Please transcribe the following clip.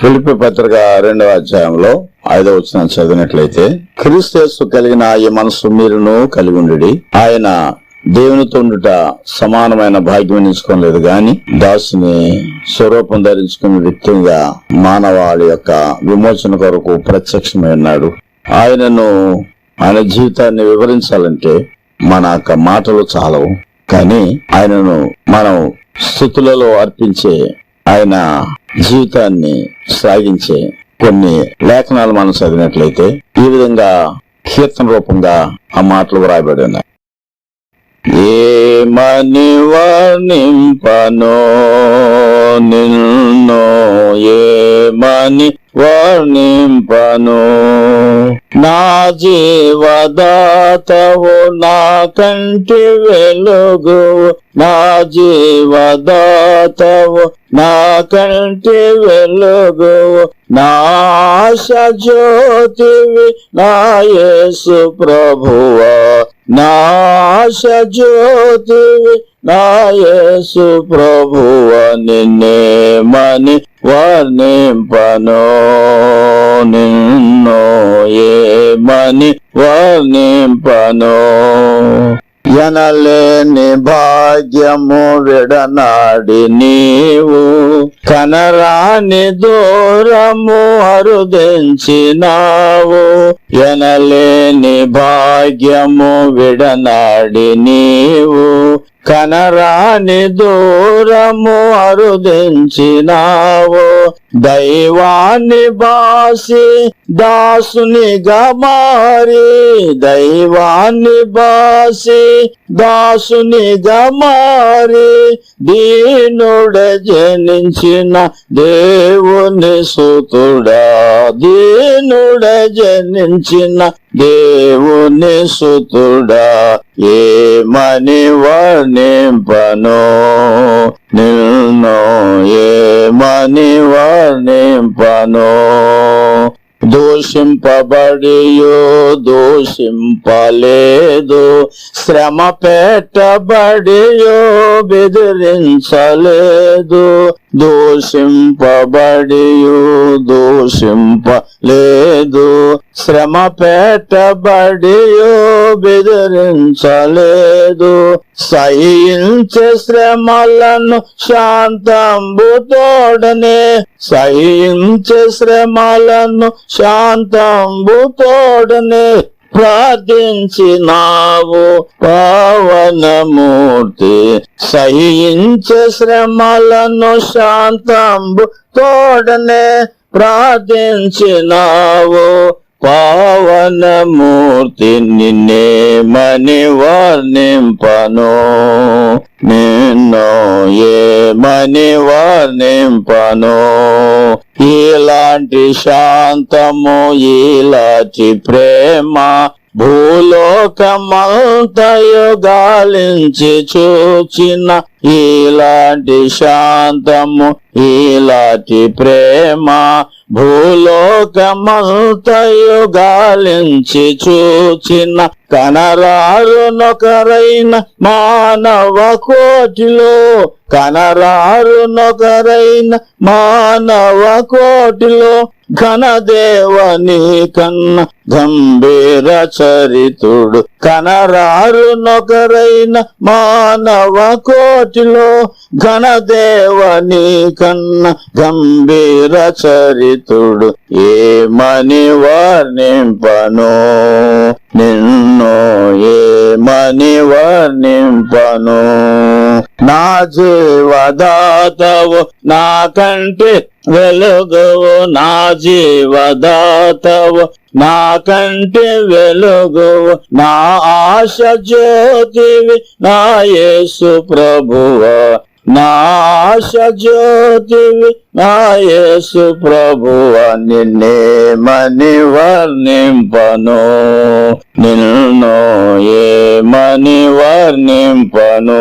ఫిలిపి పత్రిక రెండవ అధ్యాయంలో ఐదవ వచ్చిన చదివినట్లయితే క్రీస్తు కలిగిన ఈ మనసు మీరును కలిగి ఉండి ఆయన దేవునితో ఉండుట సమానమైన భాగ్యం ఎంచుకోలేదు గాని దాసుని స్వరూపం ధరించుకున్న వ్యక్తిగా మానవాళి యొక్క విమోచన కొరకు ప్రత్యక్షమై ఉన్నాడు. ఆయనను ఆయన జీవితాన్ని వివరించాలంటే మన యొక్క మాటలు చాలవు. కానీ ఆయనను మనం స్థుతులలో అర్పించే ఆయన జీవితాన్ని సాగించే కొన్ని లేఖనాలు మనం చదివినట్లయితే ఈ విధంగా కీర్తన రూపంగా ఆ మాటలు వ్రాయబడి ఉన్నాయి. ఏమని వర్ణింపనో నిన్ను ఏమని వర్ణింపను నా జీవదాతవు నా కంటి వెలుగు నా జీవదాతవు నా కంటి వెలుగు నా ఆశ జ్యోతివి నా యేసు ప్రభువా. నా ఆశ జ్యోతివి నా యేసు ప్రభువ. నిన్నే మని వర్ణింపను నిన్నో ఏమని వర్ణింపను. ఎనలేని భాగ్యము విడనాడి నీవు. కనరాని దూరము అరుదించినావు. ఎనలేని భాగ్యము విడనాడి నీవు. కనరాని దూరము అరుదించినావు. దైవాన్ని బాసి దాసుని మారి దైవాన్ని బాసి దాసుని మారి దీనుడ జనించిన దేవుని సుతుడా దీనుడ జనించిన దేవుని సుతుడా ఏమని వర్ణింపను నిన్ను ఏమని వర్ణింపను దూషింపబడియో దూషింపలేదు. శ్రమ పెట్టబడియో బెదిరించలేదు. దూషింపబడియు దూషింపలేదు. శ్రమ పెట్టబడియో బెదిరించలేదు. సహించే శ్రమలను శాంతంబుతోడనే. సహించే శ్రమలను శాంతంబుతోడనే. ప్రార్థించినావు పావనమూర్తి. సహించే శ్రమలను శాంతంబు తోడనే ప్రార్థించినావు పావనమూర్తి నిన్నే మని వర్ణింపను. నిన్నో మని వర్ణింపను? ఇలాంటి శాంతము ఇలాంటి ప్రేమ భూలోకమంతయు గాలించి చూచిన ఇలాంటి శాంతము ఇలాంటి ప్రేమ భూలోకమంతయు గాలించి చూచిన కనరారునొకరైన మానవ కోటిలో కనరారునొకరైన మానవ కోటిలో ఘనదేవని కన్న గంభీర చరితుడు కనరారునొకరైన మానవ కోటిలో ఘనదేవని కన్న గంభీర చరితుడు ఏమని వర్ణింపను నిన్న ప్రేమని వర్ణింపను నా జీవదాతవు నా కంటి వెలుగువు. నా జీవదాతవు నా కంటి వెలుగువు. నా ఆశ జ్యోతివి నా యేసు ప్రభువ. నాశ ఆశ జ్యోతివి నా యేసు ప్రభువ నిన్నే మని వర్ణింపను. నిన్ను ఏమని వర్ణింపను.